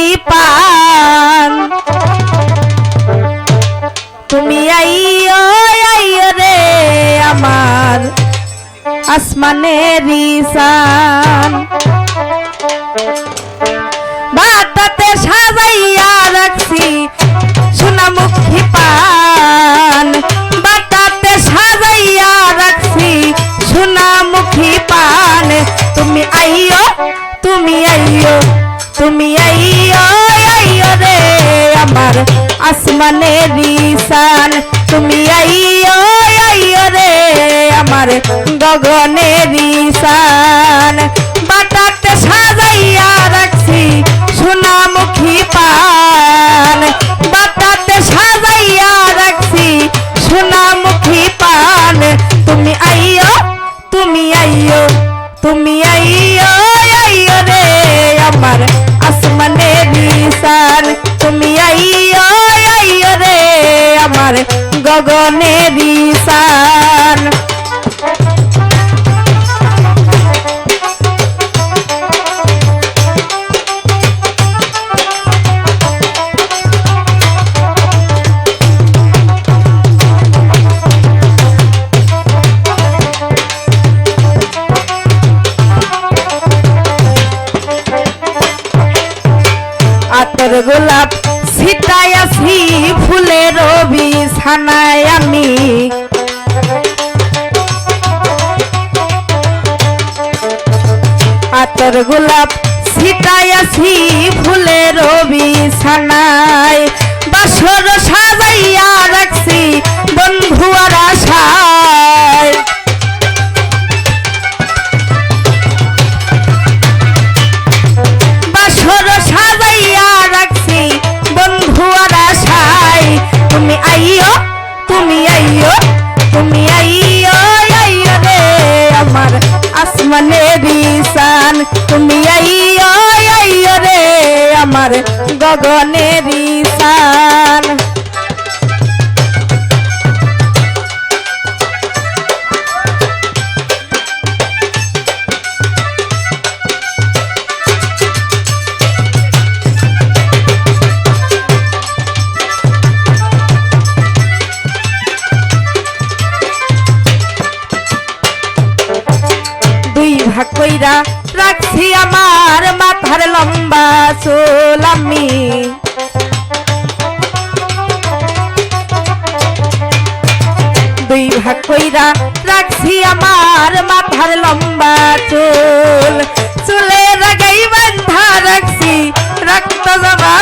মুখী পান। তুমি আইও আইও রে আমার আসমানের ইসান বাতাতে সাজাইয়া রাখছি সোনামুখী আসমানের ইসান তুমি আইও আইও রে আমার গগনের আছি ফুলের বিছানায় আমি। আতর গোলাপ ছিটাই আছি ফুলের বিছানায়। আসমানে বিশান তুমি আইও আইও রে আমার গগনে বিশান চুল আমি। দুই ভাগ কইরা রাখছি আমার মাথার লম্বা চুল। চুলে রাগাই বান্ধা রাখছি, রক্ত জমা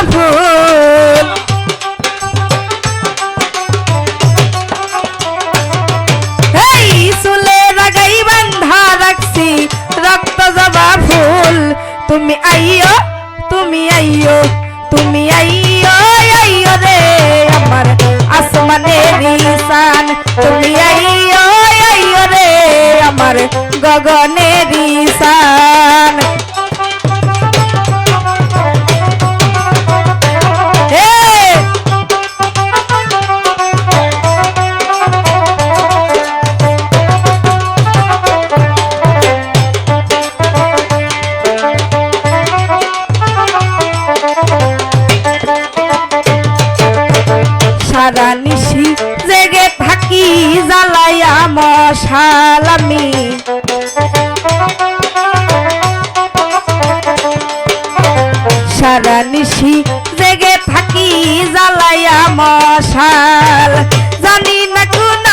ফুল। তুমি আইও তুমি আইও আইও রে আমার আসমানের ঈশান তুমি আইও আইও রে আমার গগনের ইসান মশালামি সারা নিশি জেগে থাকি জ্বালাইয়া মশাল জানি না কোন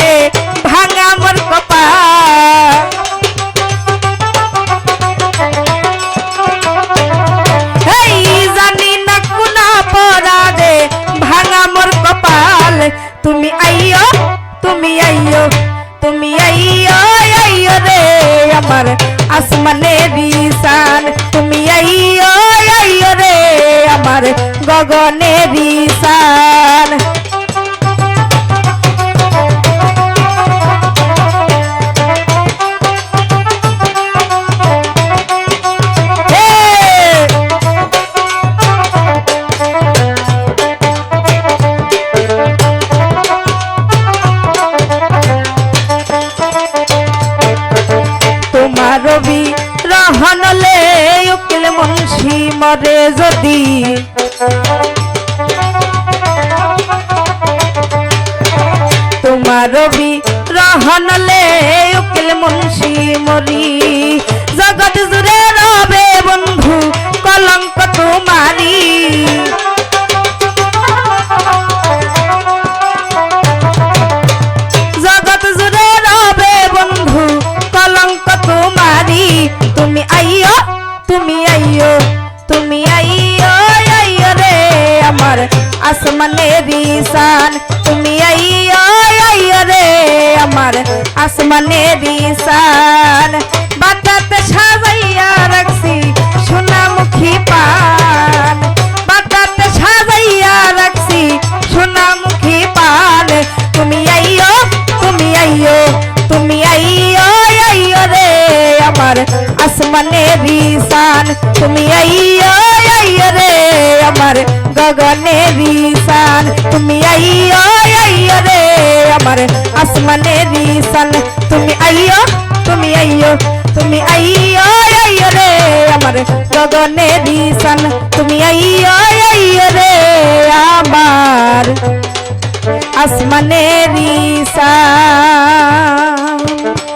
দে ভাঙা মোর গগনে তোমার রবি রহনলে উকিল মুন্সি মরে যদি তোমার রহনলে উকিল মুন্সি মরি। আমার আসমানের ঈশান বাটাতে সাজাইয়া রাখছি সোনামুখী পান বাটাতে সাজাইয়া রাখছি সোনামুখী পান তুমি আইও তুমি আইও তুমি আইও আইও রে আমার আসমানের ঈশান তুমি আইও আইও রে আমার গগনের ঈশান তুমি আইও ঈশান তুমি আইও তুমি আইও তুমি আইও আইও রে আমার গগনে ঈশান তুমি আইও আইও রে আমার আসমানে ঈশান